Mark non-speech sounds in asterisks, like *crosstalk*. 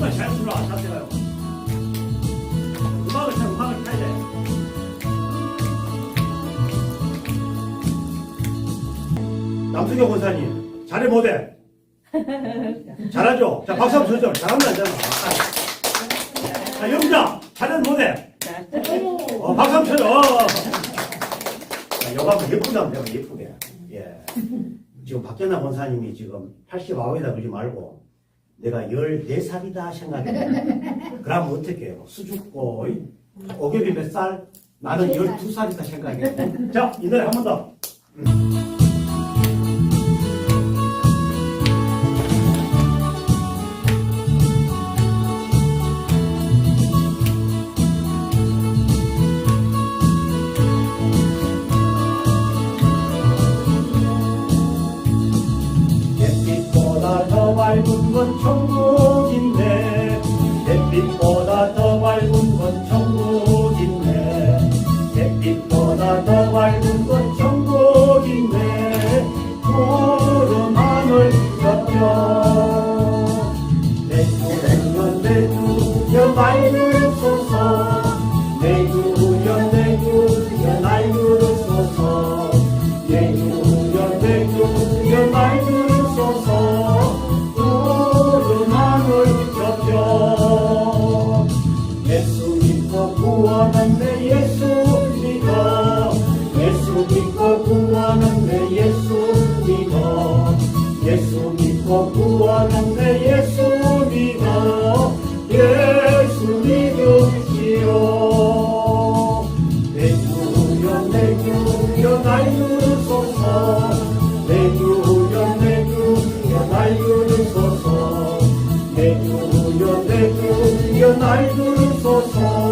들어와 자세가요. 음악을 쳐 음악을 타야 돼. 남수경 권사님 잘해 못해? *laughs* 잘하죠? 자 박수 한번 쳐줘. 잘하면 안 되나? 자 영자 잘해 못해? 어, 박수 한번 쳐줘. 요거 한번 예쁘게 하면 예쁘게. 예. 지금 박현아 권사님이 지금 89이다 그러지 말고 내가 14살이다 생각해. 그러면 어떻게 해요? 수줍고, 이? 오겹이 몇 살? 나는 12살이다 생각해. 자, 이 노래 한 번 더. 더 밝은 건 천국인데 햇빛보다 더 밝은 건 천국 구원한 내 예수 믿어 예수 믿으시오. 내주여 내주여 날 들으소서 내주여 내주여 날 들으소서 내주여 내주여 날 들으소서